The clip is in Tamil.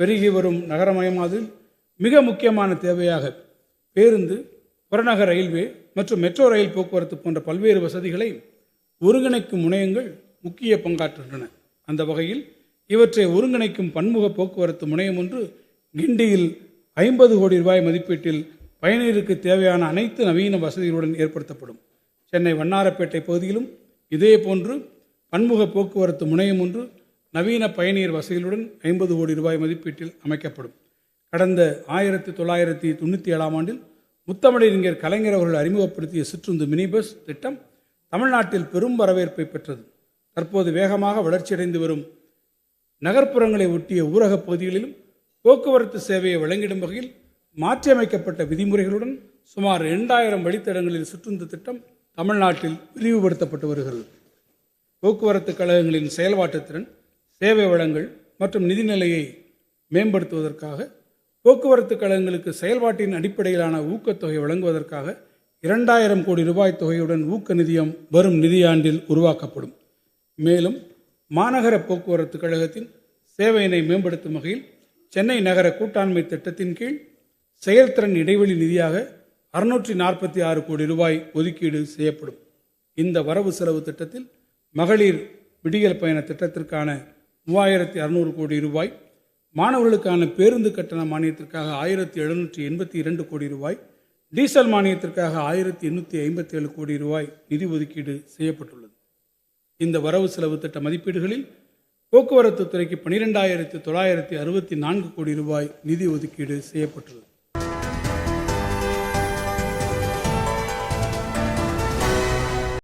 பெருகி வரும் நகரமயமாதல் மிக முக்கியமான தேவையாக பேருந்து புறநகர் ரயில்வே மற்றும் மெட்ரோ ரயில் போக்குவரத்து போன்ற பல்வேறு வசதிகளை ஒருங்கிணைக்கும் முனையங்கள் முக்கிய பங்காற்றுகின்றன. அந்த வகையில் இவற்றை ஒருங்கிணைக்கும் பன்முக போக்குவரத்து முனையம் ஒன்று கிண்டியில் ஐம்பது கோடி ரூபாய் மதிப்பீட்டில் பயணிகளுக்கு தேவையான அனைத்து நவீன வசதிகளுடன் ஏற்படுத்தப்படும். சென்னை வண்ணாரப்பேட்டை பகுதியிலும் இதே போன்று பன்முக போக்குவரத்து முனையம் ஒன்று நவீன பயணியர் வசதிகளுடன் ஐம்பது கோடி ரூபாய் மதிப்பீட்டில் அமைக்கப்படும். கடந்த ஆயிரத்தி தொள்ளாயிரத்தி தொண்ணூற்றி ஏழாம் ஆண்டில் முத்தமிழறிஞர் கலைஞர் அவர்கள் அறிமுகப்படுத்திய சிற்றுந்து மினி பஸ் திட்டம் தமிழ்நாட்டில் பெரும் வரவேற்பை பெற்றது. தற்போது வேகமாக வளர்ச்சியடைந்து வரும் நகர்ப்புறங்களை ஒட்டிய ஊரகப் பகுதிகளிலும் போக்குவரத்து சேவையை வழங்கிடும் வகையில் மாற்றியமைக்கப்பட்ட விதிமுறைகளுடன் சுமார் இரண்டாயிரம் வழித்தடங்களில் சுற்றுந்து திட்டம் தமிழ்நாட்டில் விரிவுபடுத்தப்பட்டு வருகிறது. போக்குவரத்து கழகங்களின் செயல்பாட்டு திறன் சேவை வளங்கள் மற்றும் நிதிநிலையை மேம்படுத்துவதற்காக போக்குவரத்து கழகங்களுக்கு செயல்பாட்டின் அடிப்படையிலான ஊக்கத்தொகை வழங்குவதற்காக இரண்டாயிரம் கோடி ரூபாய் தொகையுடன் ஊக்க நிதியம் வரும் நிதியாண்டில் உருவாக்கப்படும். மேலும் மாநகர போக்குவரத்து கழகத்தின் சேவையினை மேம்படுத்தும் வகையில் சென்னை நகர கூட்டாண்மை திட்டத்தின் கீழ் செயல்திறன் இடைவெளி நிதியாக அறுநூற்றி நாற்பத்தி ஆறு கோடி ரூபாய் ஒதுக்கீடு செய்யப்படும். இந்த வரவு செலவு திட்டத்தில் மகளிர் விடியல் பயண திட்டத்திற்கான மூவாயிரத்தி அறுநூறு கோடி ரூபாய். மாணவர்களுக்கான பேருந்து கட்டண மானியத்திற்காக ஆயிரத்தி எழுநூற்றி எண்பத்தி இரண்டு கோடி ரூபாய். டீசல் மானியத்திற்காக ஆயிரத்தி எண்ணூற்றி ஐம்பத்தி ஏழு கோடி ரூபாய் நிதி ஒதுக்கீடு செய்யப்பட்டுள்ளது. இந்த வரவு செலவு திட்ட மதிப்பீடுகளில் போக்குவரத்து துறைக்கு பனிரெண்டாயிரத்தி தொள்ளாயிரத்தி அறுபத்தி நான்கு கோடி ரூபாய் நிதி ஒதுக்கீடு செய்யப்பட்டுள்ளது.